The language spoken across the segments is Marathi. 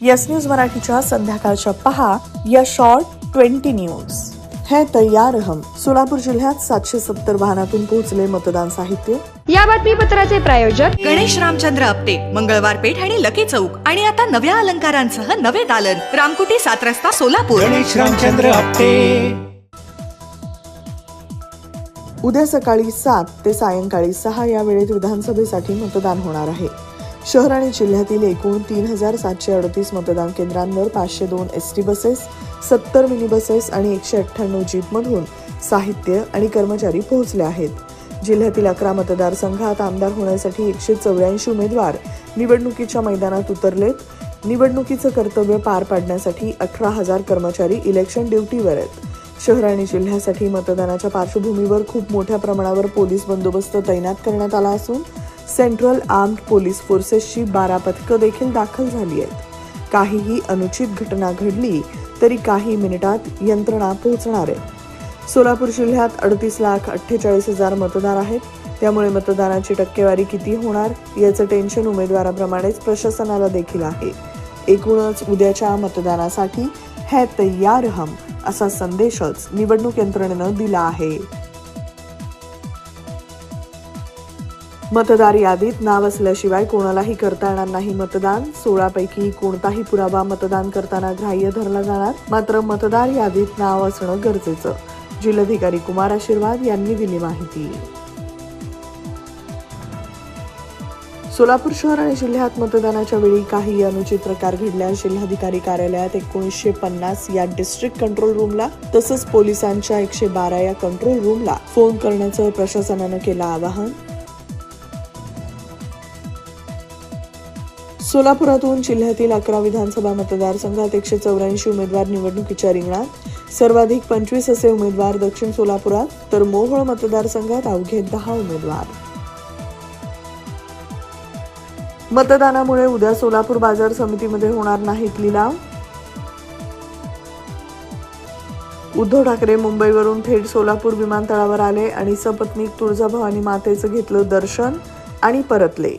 यस न्यूज मराठीच्या संध्याकाळच्या पहा या शॉर्ट ट्वेंटी न्यूज. है तयार हम. सोलापूर जिल्ह्यात सातशे सत्तर वाहनातून पोहोचले मतदान साहित्य. या बातमीपत्राचे प्रायोजक गणेश रामचंद्र आपटे मंगळवार पेठ आणि लकी चौक. आणि आता नव्या अलंकारांसह नवे दालन. रामकुटी सात रस्ता सोलापूर. गणेश रामचंद्र आपटे. उद्या सकाळी सात ते सायंकाळी सहा या वेळेत विधानसभेसाठी मतदान होणार आहे. शहर आणि जिल्ह्यातील एकूण तीन हजार सातशे अडतीस मतदान केंद्रांवर पाचशे दोन एस टी बसेस सत्तर मिनी बसेस आणि एकशे अठ्ठ्याण्णव जीपमधून साहित्य आणि कर्मचारी पोहोचले आहेत. जिल्ह्यातील अकरा मतदारसंघात आमदार होण्यासाठी एकशे चौऱ्याऐंशी उमेदवार निवडणुकीच्या मैदानात उतरलेत. निवडणुकीचं कर्तव्य पार पाडण्यासाठी अठरा हजार कर्मचारी इलेक्शन ड्युटीवर आहेत. शहर आणि जिल्ह्यासाठी मतदानाच्या पार्श्वभूमीवर खूप मोठ्या प्रमाणावर पोलीस बंदोबस्त तैनात करण्यात आला असून सेंट्रल आर्म्ड पोलीस फोर्सेसची बारा पथकं देखील दाखल झाली आहेत. काहीही अनुचित घटना घडली तरी काही मिनिटात यंत्रणा पोहोचणार आहे. सोलापूर जिल्ह्यात अडतीस लाख अठ्ठेचाळीस हजार मतदार आहेत. त्यामुळे मतदानाची टक्केवारी किती होणार याचं टेन्शन उमेदवाराप्रमाणेच प्रशासनाला देखील आहे. एकूणच उद्याच्या मतदानासाठी है तयार हम असा संदेशच निवडणूक यंत्रणेनं दिला आहे. मतदार यादीत नाव असल्याशिवाय कोणालाही करता येणार नाही मतदान. सोळापैकी कोणताही पुरावा मतदान करताना ग्राह्य धरला जाणार. मात्र मतदार यादीत नाव असणं गरजेचं. जिल्हाधिकारी कुमार आशीर्वाद यांनी दिली माहिती. सोलापूर शहर आणि जिल्ह्यात मतदानाच्या वेळी काही अनुचित प्रकार घडल्यास जिल्हाधिकारी कार्यालयात एकोणीसशे पन्नास या डिस्ट्रिक्ट कंट्रोल रूमला तसंच पोलिसांच्या एकशे बारा या कंट्रोल रूमला फोन करण्याचं प्रशासनानं केलं आवाहन. सोलापुरातून जिल्ह्यातील अकरा विधानसभा मतदारसंघात एकशे चौऱ्याऐंशी उमेदवार निवडणुकीच्या रिंगणात सर्वाधिक पंचवीस असे उमेदवार दक्षिण सोलापुरात तर मोहोळ मतदारसंघात अवघे दहा उमेदवार. मतदानामुळे उद्या सोलापूर बाजार समितीमध्ये होणार नाहीत लिलाव. उद्धव ठाकरे मुंबईवरून थेट सोलापूर विमानतळावर आले आणि सपत्नीक तुळजाभवानी मातेचं घेतलं दर्शन आणि परतले.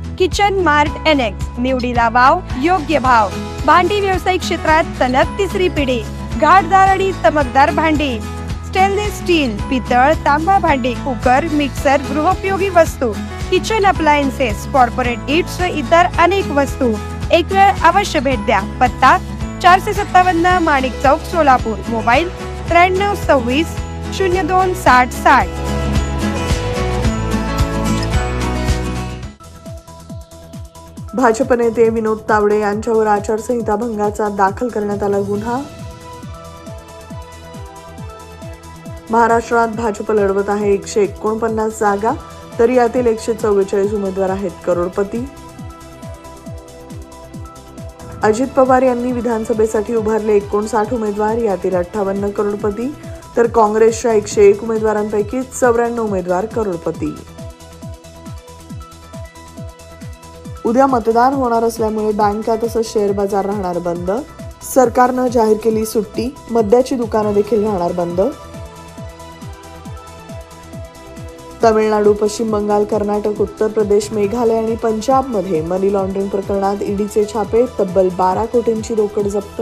kitchen mart annex निवडीला वाव योग्य भाव. भांडी व्यावसायिक क्षेत्रात सलग तिसरी पिढी. घाटदार आणि चमकदार भांडी. स्टेनलेस स्टील पितळ तांबा भांडी कुकर मिक्सर गृहोपयोगी वस्तू. किचन अप्लायन्सेस कॉर्पोरेट इट्स व इतर अनेक वस्तू. एक वेळ अवश्य भेट द्या. पत्ता चारशे सत्तावन्न माणिक चौक सोलापूर. मोबाईल त्र्याण्णव सव्वीस शून्य दोन साठ साठ. भाजप नेते विनोद तावडे यांच्यावर आचारसंहिता भंगाचा दाखल करण्यात आला गुन्हा. महाराष्ट्रात भाजप लढवत आहे एकशे एकोणपन्नास जागा तर यातील एकशे चव्वेचाळीस उमेदवार आहेत करोडपती. अजित पवार यांनी विधानसभेसाठी उभारले एकोणसाठ उमेदवार यातील अठ्ठावन्न करोडपती. तर काँग्रेसच्या एकशे एक उमेदवारांपैकी चौऱ्याण्णव उमेदवार करोडपती. उद्या मतदान होणार असल्यामुळे बँका तसंच शेअर बाजार राहणार बंद. सरकारनं जाहीर केली सुट्टी मद्याची दुकानं देखील राहणार बंद. तमिळनाडू पश्चिम बंगाल कर्नाटक उत्तर प्रदेश मेघालय आणि पंजाबमध्ये मनी लॉन्ड्रिंग प्रकरणात ईडीचे छापे तब्बल बारा कोटींची रोकड जप्त.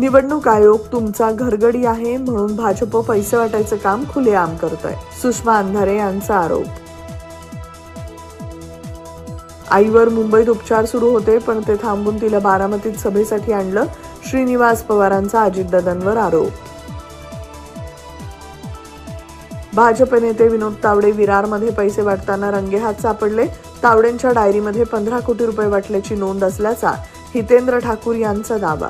निवडणूक आयोग तुमचा घरगडी आहे म्हणून भाजप पैसे वाटायचं काम खुलेआम करत आहे सुषमा अंधारे यांचा आरोप. आईवर मुंबईत उपचार सुरू होते पण ते थांबून तिला बारामतीत सभेसाठी आणलं श्रीनिवास पवारांचा अजितदादांवर आरोप. भाजप नेते विनोद तावडे विरारमध्ये पैसे वाटताना रंगेहात सापडले. तावडेंच्या डायरीमध्ये पंधरा कोटी रुपये वाटल्याची नोंद असल्याचा हितेंद्र ठाकूर यांचा दावा.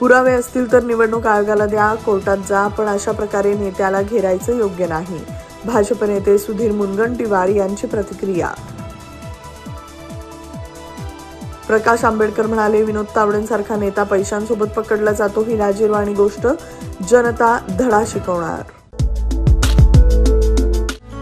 पुरावे असतील तर निवडणूक आयोगाला द्या कोर्टात जा पण अशा प्रकारे नेत्याला घेरायचं योग्य नाही. भाजप नेते सुधीर मुनगंटीवार यांची प्रतिक्रिया. प्रकाश आंबेडकर म्हणाले विनोद तावडेंसारखा नेता पैशांसोबत पकडला जातो ही लाजीरवाणी गोष्ट जनता धडा शिकवणार.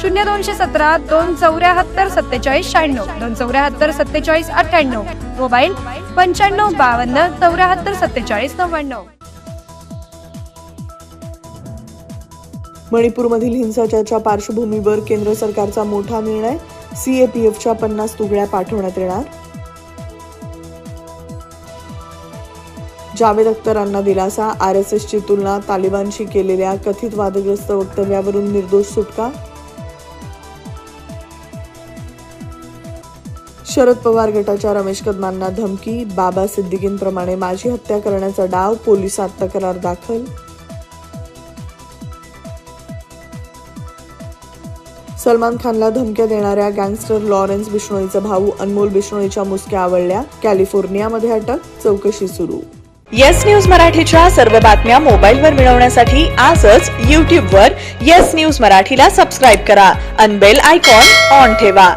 शून्य दोनशे सतरा दोन चौऱ्याहत्तर सत्तेचाळीस शहाण्णव दोन चौऱ्याहत्तर सत्तेचाळीस अठ्ठ्याण्णव. मोबाईल पंच्याण्णव बावन्न चौऱ्याहत्तर सत्तेचाळीस नव्याण्णव. मणिपूरमधील हिंसाचाराच्या पार्श्वभूमीवर केंद्र सरकारचा मोठा निर्णय सीएपीएफच्या पन्नास तुकड्या पाठवण्यात येणार. जावेद अख्तरांना दिलासा आर एस एसची तुलना तालिबानशी केलेल्या कथित वादग्रस्त वक्तव्यावरून निर्दोष सुटका. शरद पवार गटाच्या रमेश कदमांना धमकी बाबा सिद्दीकींप्रमाणे माझी हत्या करण्याचा डाव पोलिसात तक्रार दाखल. सलमान खानला धमक्या देणाऱ्या गँगस्टर लॉरेन्स बिश्नोईचा भाऊ अनमोल बिश्नोईच्या मुसक्या आवळल्या कॅलिफोर्नियामध्ये अटक चौकशी सुरू. येस न्यूज मराठीच्या सर्व बातम्या मोबाईलवर मिळवण्यासाठी आजच यूट्यूबवर येस न्यूज मराठीला सबस्क्राईब करा. अनबेल आयकॉन ऑन ठेवा.